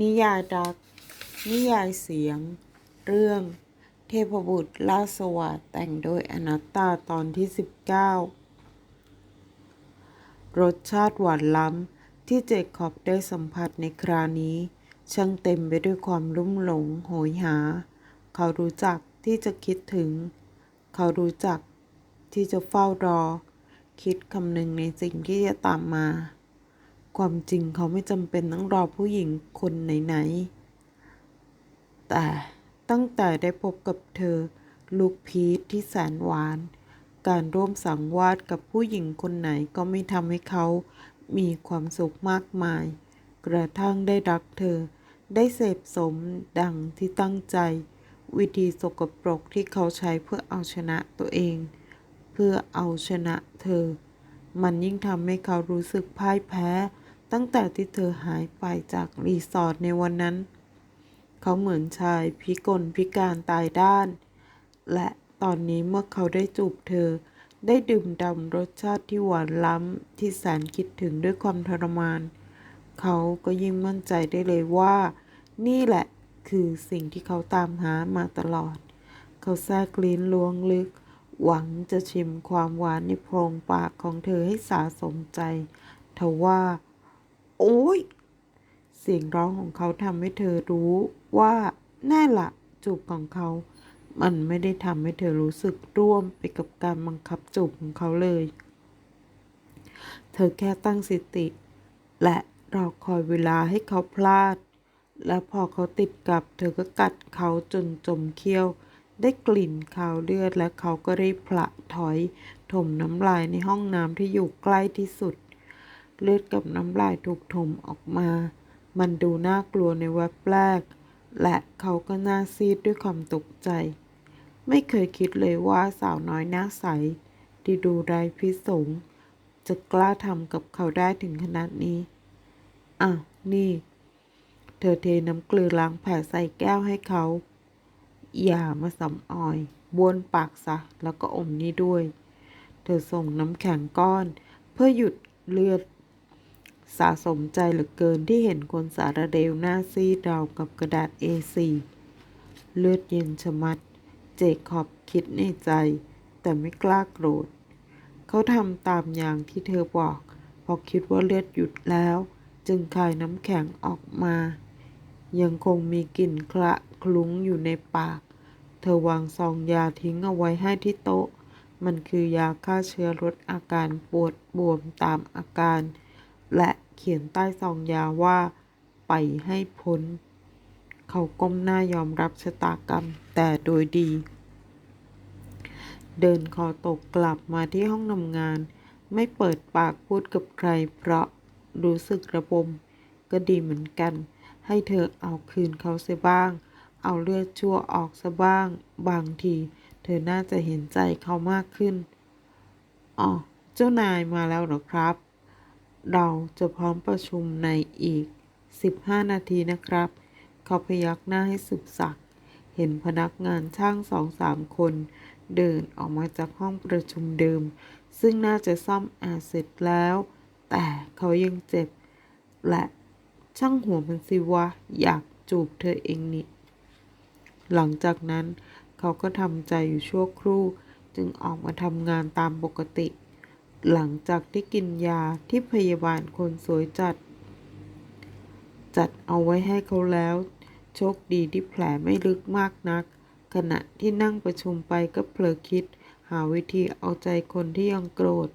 นิยายรัก นิยายเสียง เรื่อง เทพบุตรล่าสวัสดแต่งโดยอนัตตาตอนที่ 19 รสชาติหวานล้ำ ที่เจคอบได้สัมผัสในคราวนี้ ช่างเต็มไปด้วยความลุ่มหลงโหยหา เขารู้จักที่จะคิดถึง เขารู้จักที่จะเฝ้ารอ คิดคำนึงในสิ่งที่จะตามมา ความจริงเขาไม่จำเป็นต้องรอผู้หญิงคนไหนๆ แต่ตั้งแต่ได้พบกับเธอ ลูกพีทที่แสนหวาน การร่วมสังวาสกับผู้หญิงคนไหนก็ไม่ทำให้เขามีความสุขมากมาย กระทั่งได้รักเธอ ได้เสพสมดังที่ตั้งใจ วิธีสกปรกที่เขาใช้เพื่อเอาชนะตัวเอง เพื่อเอาชนะเธอ มันยิ่งทำให้เขารู้สึกพ่ายแพ้ ตั้งแต่ที่เธอหายไปจากรีสอร์ทในวันนั้น เขาเหมือนชายพิกลพิการตายด้าน และตอนนี้เมื่อเขาได้จูบเธอ ได้ดื่มด่ำรสชาติที่หวานล้ำที่แสนคิดถึงด้วยความทรมาน เขาก็ยิ่งมั่นใจได้เลยว่า นี่แหละคือสิ่งที่เขาตามหามาตลอด เขาแทรกลิ้นล้วงลึก หวังจะชิมความหวานในโพรงปากของเธอให้สาสมใจทว่า โอ้ย เสียงร้องของเขาทำให้เธอรู้ว่าแน่ละจูบของเขา มันไม่ได้ทำให้เธอรู้สึกร่วมไปกับการบังคับจูบของเขาเลย เธอแค่ตั้งสติ และรอคอยเวลาให้เขาพลาด และพอเขาติดกับ เธอก็กัดเขาจนจมเขี้ยว ได้กลิ่นคาวเลือดและเขาก็รีบผละถอย ถมน้ำลายในห้องน้ำที่อยู่ใกล้ที่สุด เลือดกับน้ำลายถูกถมออกมา มันดูน่ากลัวในแวบแรก และเขาก็หน่าซีดด้วยความตกใจ ไม่เคยคิดเลยว่าสาวน้อยหน้าใส ที่ดูไร้พิสงจะกล้าทำกับเขาได้ถึงขนาดนี้อ้าวนี่ เธอเทน้ำเกลือล้างแผลใส่แก้วให้เขา อย่ามาสำออยบ้วนปากซะ แล้วก็อมนี่ด้วย เธอส่งน้ำแข็งก้อน เพื่อหยุดเลือด สะสมใจเหลือเกินที่เห็นคนสารเดวหน้าซีดราวกับกระดาษ A4 เลือดเย็นชะมัด เจคอบคิดในใจ แต่ไม่กล้าโกรธ เขาทำตามอย่างที่เธอบอกพอคิดว่าเลือดหยุดแล้ว จึงคายน้ำแข็งออกมา ยังคงมีกลิ่นคละคลุ้งอยู่ในปาก เธอวางซองยาทิ้งเอาไว้ให้ที่โต๊ะ มันคือยาฆ่าเชื้อลดอาการปวดบวมตามอาการ และเขียนใต้ซองยาว่า ไปให้พ้น เขาก้มหน้ายอมรับชะตากรรมแต่โดยดี เดินคอตกกลับมาที่ห้องทำงาน ไม่เปิดปากพูดกับใคร เพราะรู้สึกระบม ก็ดีเหมือนกัน ให้เธอเอาคืนเขาเสียบ้าง เอาเลือดชั่วออกซะบ้าง บางที เธอน่าจะเห็นใจเขามากขึ้นอ๋อเจ้านายมาแล้วหรอครับ เราจะพร้อมประชุมในอีก 15 นาทีนะครับ เขาพยักหน้าให้สุบสักดิ์เห็นพนักงานช่างสองสามคน เดินออกมาจากห้องประชุมเดิม ซึ่งน่าจะซ่อมอร์เสร็จแล้ว แต่เขายังเจ็บ และช่างหัวมันสิวะ อยากจูบเธอเองนี่ หลังจากนั้นเขาก็ทำใจอยู่ชั่วครู่ จึงออกมาทำงานตามปกติ หลังจากที่กินยาที่พยาบาลคนสวยจัด จัดเอาไว้ให้เขาแล้ว โชคดีที่แผลไม่ลึกมากนัก ขณะที่นั่งประชุมไปก็เผลอคิด หาวิธีเอาใจคนที่ยังโกรธ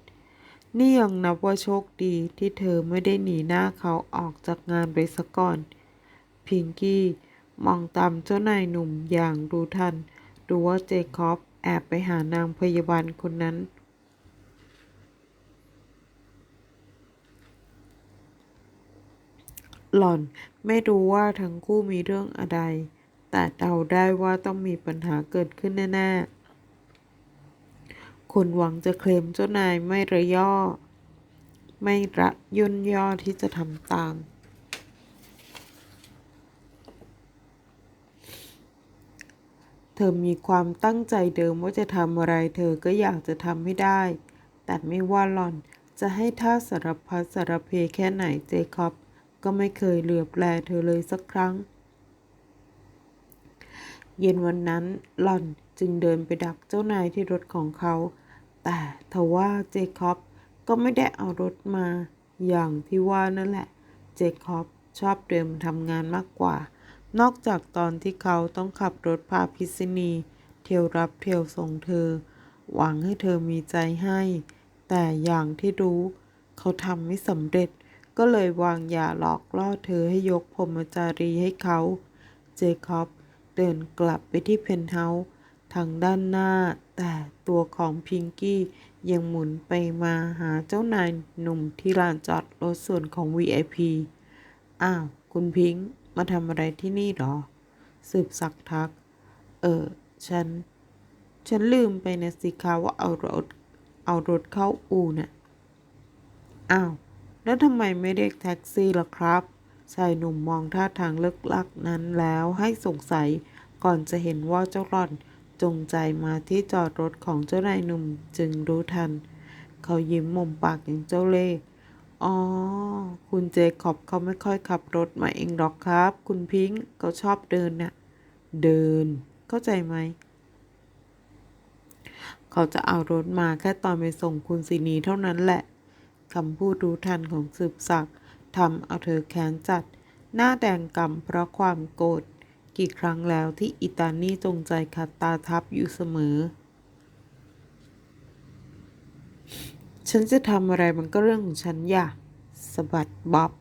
นี่ยังนับว่าโชคดีที่เธอไม่ได้หนีหน้าเขาออกจากงานไปซะก่อน พิงกี้มองตามเจ้านายหนุ่มอย่างรู้ทันดูว่าเจคอบแอบไปหานางพยาบาลคนนั้น หล่อนไม่รู้ว่าทั้งคู่มีเรื่องอะไร แต่เดาได้ว่าต้องมีปัญหาเกิดขึ้นแน่ๆ คนหวังจะเคลมเจ้านายไม่ระย่อ ไม่ระย่นย่อที่จะทำตามเธอมีความตั้งใจเดิมว่าจะทำอะไร เธอก็อยากจะทำให้ได้ แต่ไม่ว่าหล่อนจะให้ท่าสารพัดสารเพแค่ไหนเจคอบ ก็ไม่เคยเหลือบแลเธอเลยสักครั้ง เย็นวันนั้นหล่อนจึงเดินไปดักเจ้านายที่รถของเขา แต่ทว่าเจคอบก็ไม่ได้เอารถมา อย่างที่ว่านั่นแหละ เจคอบชอบเดิมทำงานมากกว่า นอกจากตอนที่เขาต้องขับรถพาพิษณี เที่ยวรับเที่ยวส่งเธอ หวังให้เธอมีใจให้ แต่อย่างที่รู้ เขาทำไม่สำเร็จ ก็เลยวางยาหลอกล่อเธอให้ยกพรมจารีให้เขา เจคอบเดินกลับไปที่เพนเฮาส์ทางด้านหน้า แต่ตัวของพิงกี้ยังหมุนไปมาหาเจ้านายหนุ่มที่ลานจอดรถส่วนของ VIP อ้าว คุณพิงค์มาทำอะไรที่นี่หรอ สืบสักทัก เออ ฉัน ฉันลืมไปนะสิคะว่าเอารถ เอารถเข้าอู่น่ะ อ้าว แล้วทำไมไม่เรียกแท็กซี่ล่ะครับชายหนุ่มมองท่าทางเลิกลักนั้นแล้วให้สงสัยก่อนจะเห็นว่าเจ้าร่อนจงใจมาที่จอดรถของเจ้านายหนุ่มจึงรู้ทัน เขายิ้มมุมปากอย่างเจ้าเล่ห์อ๋อ คุณเจคอบเขาไม่ค่อยขับรถมาเองหรอกครับ คุณพิงค์เขาชอบเดินน่ะ เดิน เข้าใจไหม เขาจะเอารถมาแค่ตอนไปส่งคุณสินีเท่านั้นแหละ คำพูดรู้ทันของสืบศักดิ์ทำเอาเธอแค้นจัด หน้าแดงกำเพราะความโกรธกี่ครั้งแล้วที่อิตานี่จงใจขัดตาทับอยู่เสมอ ฉันจะทำอะไรมันก็เรื่องของฉันอย่าสะบัดบ๊อบ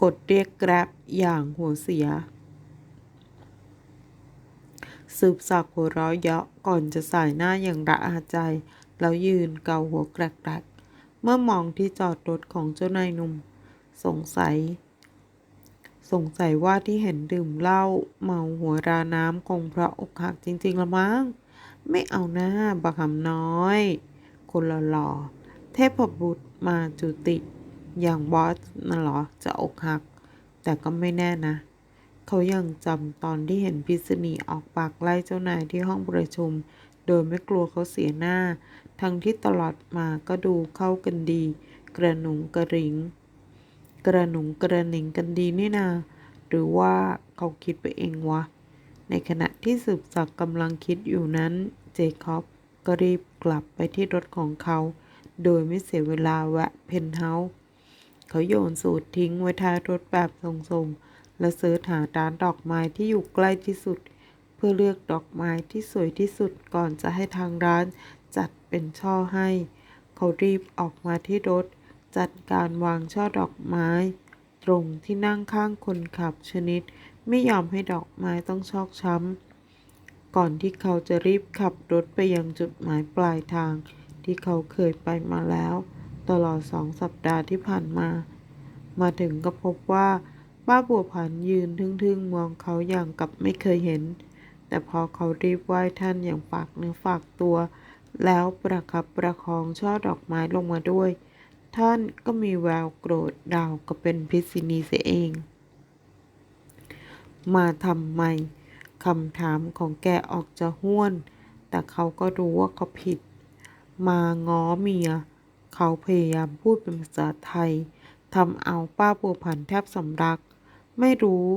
กดเรียกแกร็บอย่างหัวเสีย สืบสักหัวเราะเยาะก่อนจะสายหน้าอย่างระอาใจ แล้วยืนเกาหัวแกรกๆ เมื่อมองที่จอดรถของเจ้านายหนุ่ม สงสัย สงสัยว่าที่เห็นดื่มเหล้าเมาหัวราน้ำคงเพราะอกหักจริงๆละมั้ง ไม่เอาหน้าบักหำน้อย คนหล่อๆเทพบุตรมาจุติ อย่างบอสน่ะหรอจะอกหัก แต่ก็ไม่แน่นะ เขายังจำตอนที่เห็นพิษณีออกปากไล่เจ้านายที่ห้องประชุม โดยไม่กลัวเขาเสียหน้า ทั้งที่ตลอดมาก็ดูเข้ากันดี กระหนุงกระริง กระหนุงกระหนิงกันดีนี่นา หรือว่าเขาคิดไปเองวะ ในขณะที่สืบศักกำลังคิดอยู่นั้น เจคอบก็รีบกลับไปที่รถของเขา โดยไม่เสียเวลาแวะเพนท์เฮาส์เขาโยนสูตรทิ้งไว้ท้ายรถแบบทรงๆ และเสิร์ชหาร้านดอกไม้ที่อยู่ใกล้ที่สุด เพื่อเลือกดอกไม้ที่สวยที่สุดก่อนจะให้ทางร้านจัดเป็นช่อให้ เขารีบออกมาที่รถ จัดการวางช่อดอกไม้ ตรงที่นั่งข้างคนขับชนิด ไม่ยอมให้ดอกไม้ต้องชอกช้ำก่อนที่เขาจะรีบขับรถไปยังจุดหมายปลายทาง ที่เขาเคยไปมาแล้ว ตลอดสองสัปดาห์ที่ผ่านมา มาถึงก็พบว่า ป้าบัวผันยืนทึ่งๆ มองเขาอย่างกับไม่เคยเห็น แต่พอเขารีบไหว้ท่านอย่างฝากเนื้อฝากตัว แล้วประคับประคองช่อดอกไม้ลงมาด้วย ท่านก็มีแววโกรธดาวก็เป็นพิษณีเสียเอง มาทำไมคำถามของแกออกจะห้วน แต่เขาก็รู้ว่าเขาผิด มาง้อเมีย เขาพยายามพูดเป็นภาษาไทยทำเอาป้าบัวผันแทบสำลัก ไม่รู้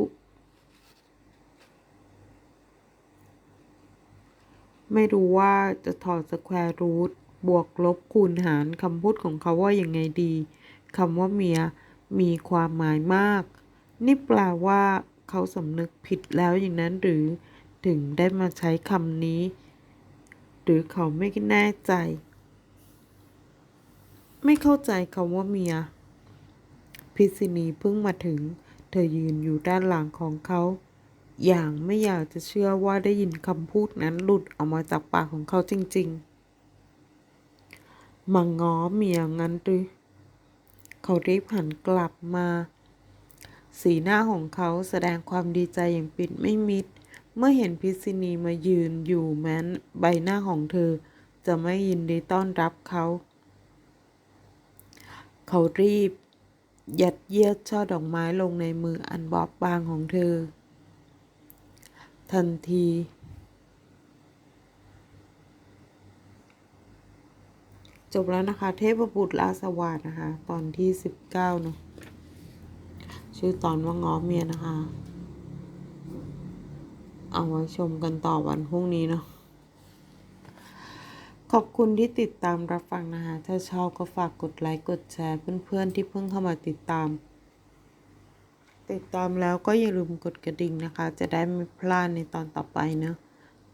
ไม่รู้ว่าจะถอดสแควร์รูทบวกลบคูณหารคำพูดของเขาว่าย่างไงดีคำว่าเมียมีความหมายมาก นี่แปลว่า เขาสำนึกผิดแล้วอย่างนั้นหรือถึงได้มาใช้คำนี้ หรือเขาไม่แน่ใจ ไม่เข้าใจคำว่าเมีย พิษณีเพิ่งมาถึง ธอยืนอยู่ด้านหลังของเขา อย่างไม่อยากจะเชื่อว่าได้ยินคำพูดนั้นหลุดออกมาจากปากของเขาจริง ๆ มาง้อเมียงั้นหรือเขารีบหันกลับมา สีหน้าของเขาแสดงความดีใจอย่างปิดไม่มิด เมื่อเห็นพิษณีมายืนอยู่แม้นใบหน้าของเธอจะไม่ยินดีต้อนรับเขา เขารีบ ยัดเยียดช่อดอกไม้ลงในมืออันบอบบางของเธอ ทันที จบแล้วนะคะ เทพบุตรลาสวาสดนะคะ ตอนที่19เนอะชื่อตอนว่าง้อเมียนะคะ เอาไว้ชมกันต่อวันพรุ่งนี้เนาะ ขอบคุณที่ติดตามรับฟังนะคะ ถ้าชอบก็ฝากกดไลค์ กดแชร์เพื่อนๆที่เพิ่งเข้ามาติดตาม ติดตามแล้วก็อย่าลืมกดกระดิ่งนะคะ จะได้ไม่พลาดในตอนต่อไปเนอะ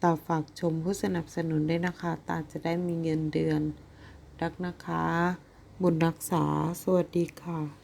ต่อฝากชมผู้สนับสนุนด้วยนะคะ ตาจะได้มีเงินเดือน รักนะคะ บุญรักษา สวัสดีค่ะ